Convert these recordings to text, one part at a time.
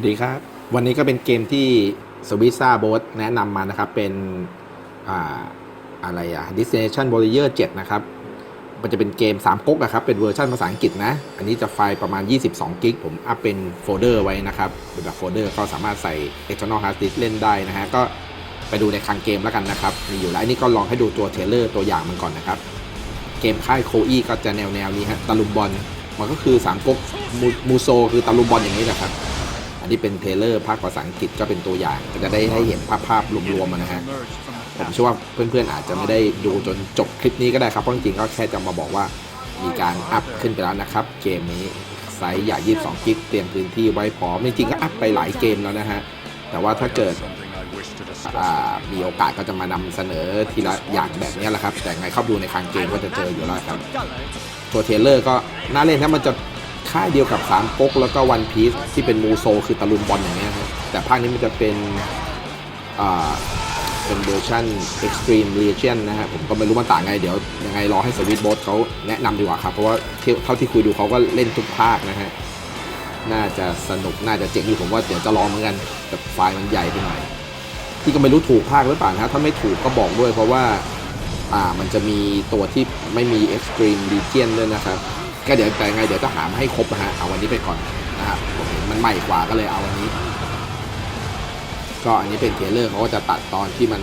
วัสดีครับ วันนี้ก็เป็นเกมที่สวิซ่าโบสแนะนำมานะครับ เป็นอ่าอะไรอะ Destination Warrior 7 นะครับ มันจะเป็นเกม 3ก๊กอะครับ เป็นเวอร์ชันภาษาอังกฤษนะ อันนี้จะไฟล์ประมาณ 22 กิก ผมอัพเป็นโฟลเดอร์ไว้นะครับเป็นแบบโฟลเดอร์ก็สามารถใส่ external hard disk เล่นได้นะฮะ ก็ไปดูในคลังเกมแล้วกันนะครับ มีอยู่แล้วอันนี้ก็ลองให้ดูตัวเทเลอร์ตัวอย่างมันก่อนนะครับ เกมค่ายโคอีก็จะแนวแนวนี้ฮะ ตะลุมบอล มันก็คือสามก๊กมูมูโซคือตะลุมบอลอย่างนี้แหละครับ อันนี้เป็นเทเลอร์ภาคภาษาอังกฤษก็เป็นตัวอย่างก็จะได้ให้เห็นภาพภาพรวมๆนะฮะผมเชื่อว่าเพื่อนๆอาจจะไม่ได้ดูจนจบคลิปนี้ก็ได้ครับเพราะจริงๆก็แค่จะมาบอกว่ามีการอัพขึ้นไปแล้วนะครับ เกมนี้ไซส์ใหญ่ 22 กิก เตรียมพื้นที่ไว้พร้อม จริงๆก็อัพไปหลายเกมแล้วนะฮะ แต่ว่าถ้าเกิดมีโอกาสก็จะมานำเสนอทีละอย่างแบบนี้แหละครับ แต่ไงเข้าดูในคลังเกมก็จะเจออยู่แล้วครับ ตัวเทเลอร์ก็น่าเล่นนะมันจะ ค่ายเดียวกับสามก๊กแล้วก็วันพีซที่เป็นมูโซคือตะลุมบอลอย่างเงี้ยครับแต่ภาคนี้มันจะเป็นอ่าเป็นเวอร์ชัน Extreme Legion นะฮะผมก็ไม่รู้มันต่างไง เดี๋ยวยังไงรอให้สวิตโบสเขาแนะนำดีกว่าครับ เพราะว่าเท่าเท่าที่คุยดูเขาก็เล่นทุกภาคนะฮะ น่าจะสนุก น่าจะเจ๋งอยู่ผมว่าเดี๋ยวจะลองเหมือนกัน แต่ไฟล์มันใหญ่ไปหน่อยที่ก็ไม่รู้ถูกภาคหรือเปล่านะถ้าไม่ถูกก็บอกด้วยเพราะว่าอ่ามันจะมีตัวที่ไม่มี Extreme Legion ด้วยนะครับ ก็เดี๋ยวแต่ไงเดี๋ยวจะหามาให้ครบนะฮะเอาวันนี้ไปก่อนนะครับผมเห็นมันใหม่กว่าก็เลยเอาวันนี้ ก็อันนี้เป็นเทเลอร์เขาก็จะตัดตอนที่มัน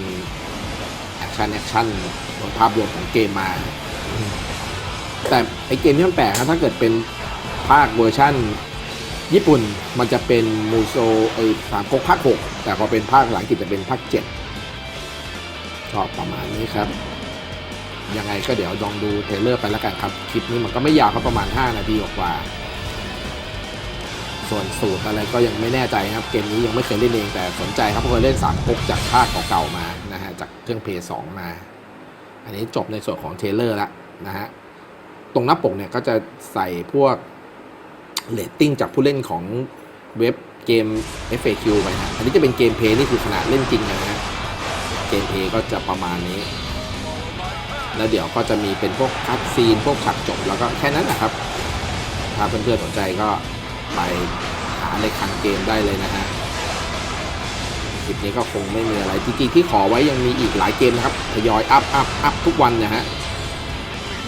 แอคชั่นแอคชั่นบนภาพรวมของเกมมา แต่ไอเกมนี้มันแปลกนะถ้าเกิดเป็นภาคเวอร์ชั่นญี่ปุ่นมันจะเป็นมูโซไอสามก๊กภาคหกแต่พอเป็นภาคภาษาอังกฤษจะเป็นภาคเจ็ดก็ประมาณนี้ครับ ยังไงก็เดี๋ยวลองดูเทเลอร์ไปแล้วกันครับ คลิปนี้มันก็ไม่ยาวครับประมาณ 5 นาทีกว่า ส่วนสูตรอะไรก็ยังไม่แน่ใจครับ เกมนี้ยังไม่เคยเล่นเองแต่สนใจครับเพราะเคยเล่นสามก๊กจากภาคเก่าๆมานะฮะจากเครื่องเพย์สมา อันนี้จบในส่วนของเทเลอร์ล้วนะฮะตรงหน้าปกเนี่ยก็จะใส่พวกเรตติ้งจากผู้เล่นของเว็บเกม FAQ ไปนะ อันนี้จะเป็นเกมเพย์นี่คือขนาดเล่นจริงนะฮะ เกมเพย์ก็จะประมาณนี้ แล้วเดี๋ยวก็จะมีเป็นพวกคัดซีน พวกฉากจบแล้วก็แค่นั้นนะครับ ถ้าเพื่อนๆสนใจก็ไปหาในคังเกมได้เลยนะฮะคลิปนี้ก็คงไม่มีอะไรจริงๆที่ขอไว้ยังมีอีกหลายเกมนะครับทยอยอัพอัพอัพทุกวันนะฮะ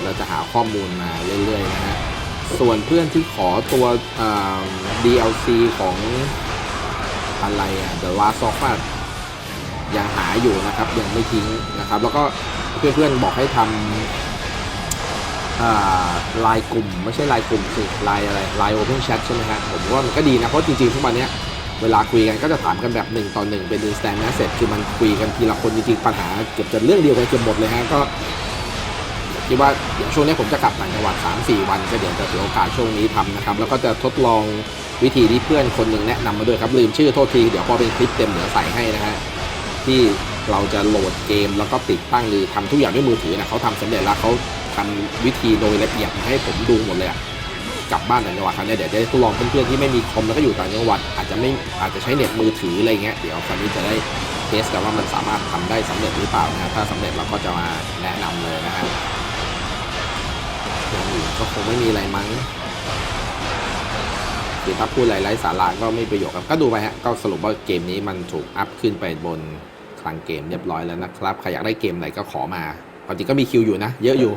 เราจะหาข้อมูลมาเรื่อยๆนะฮะส่วนเพื่อนที่ขอตัวอ DLC ของอะไรอะ The Last of Us ยังหาอยู่นะครับยังไม่ทิ้งนะครับ แล้วก็ เพื่อนๆบอกให้ทำลายกลุ่ม ไม่ใช่ลายกลุ่มสิไลายอะไรลาย Open Chat ใช่ไหมฮะผมว่ามันก็ดีนะ เพราะจริงๆทุกวันนี้เวลาคุยกันก็จะถามกันแบบหนึ่งต่อหนึ่งเป็น instant message คือมันคุยกันทีละคนจริงๆปัญหาเกือบจะเรื่องเดียวกันเกือบหมดเลยฮะก็คิดว่าเดี๋ยวช่วงนี้ผมจะกลับต่างจังหวัด3-4 วันก็เดี๋ยวจะถือโอกาสช่วงนี้ทำนะครับ แล้วก็จะทดลองวิธีที่เพื่อนคนหนึ่งแนะนำมาด้วยครับ ลืมชื่อโทษที เดี๋ยวพอเป็นคลิปเต็มเดี๋ยวใส่ให้นะฮะที่ เราจะโหลดเกมแล้วก็ติดตั้งหรือทำทุกอย่างด้วยมือถือนะเขาทำสำเร็จแล้วเขาทำวิธีโดยละเอียดมาให้ผมดูหมดเลยอะกลับบ้านต่างจังหวัดครั้งนี้เดี๋ยวจะได้ทดลองเพื่อนๆที่ไม่มีคอมแล้วก็อยู่ต่างจังหวัด อาจจะไม่อาจจะใช้เน็ตมือถืออะไรเงี้ยเดี๋ยวคราวนี้จะได้เทสกันว่ามันสามารถทำได้สำเร็จหรือเปล่านะถ้าสำเร็จเราก็จะมาแนะนำเลยนะฮะอย่างอื่นก็คงไม่มีอะไรมั้งคือถ้าพูดไรไร้สาระก็ไม่ประโยชน์ครับก็ดูไปฮะก็สรุปว่าเกมนี้มันถูกอัพขึ้นไปบน คลังเกมเรียบร้อยแล้วนะครับ ใครอยากได้เกมไหนก็ขอมาความจริก็มีคิวอยู่นะ เยอะอยู่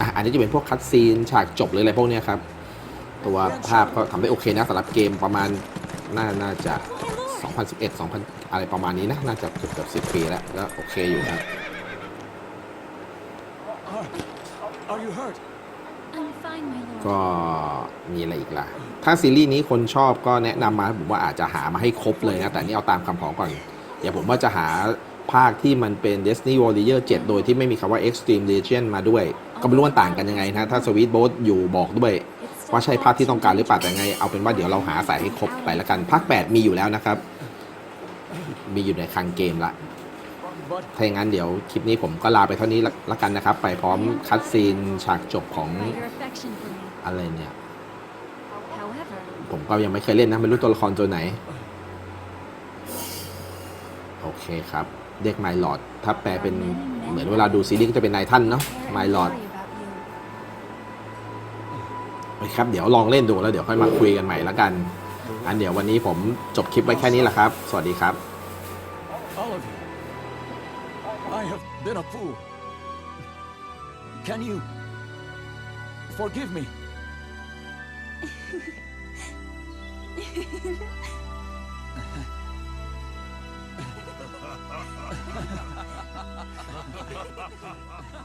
อะอันนี้จะเป็นพวกคัดซีนฉากจบหรืออะไรพวกเนี้ยครับ ตัวภาพก็ทำได้โอเคนะสำหรับเกมประมาณน่าน่าจะ 2011 2000 อะไรประมาณนี้นะ น่าจะเกือบเกือบ10 ปีแล้วก็โอเคอยู่ครับ Are you hurt? ก็มีอะไรอีกล่ะ ถ้าซีรีส์นี้คนชอบก็แนะนำมาผมว่าอาจจะหามาให้ครบเลยนะ แต่นี่เอาตามคำขอก่อน เดี๋ยวผมว่าจะหาภาคที่มันเป็น Destiny Warrior 7 โดยที่ไม่มีคำว่า Extreme Legion มาด้วย ก็ไม่รู้มันต่างกันยังไงนะ ถ้า Sweet Boat อยู่บอกด้วย ว่าใช่ภาคที่ต้องการหรือเปล่าแต่ไง เอาเป็นว่าเดี๋ยวเราหาใส่ให้ครบไปแล้วกัน ภาค 8 มีอยู่แล้วนะครับ มีอยู่ในคลังเกมละ But ถ้าอย่างนั้นเดี๋ยวคลิปนี้ผมก็ลาไปเท่านี้ละละกันนะครับ ไปพร้อมคัดซีนฉากจบของ By your affection for me. อะไรเนี่ย However, ผมก็ยังไม่เคยเล่นนะไม่รู้ตัวละครตัวไหน โอเคครับ เรียกไมล์หลอดถ้าแปลเป็นเหมือนเวลาดูซีรีส์ก็จะเป็นนายท่านเนาะไมล์หลอดไปครับเดี๋ยวลองเล่นดูแล้วเดี๋ยวค่อยมาคุยกันใหม่ละกัน อันเดี๋ยววันนี้ผมจบคลิปไว้แค่นี้แหละครับ สวัสดีครับ I have been a fool. Can you forgive me? ハハハハ!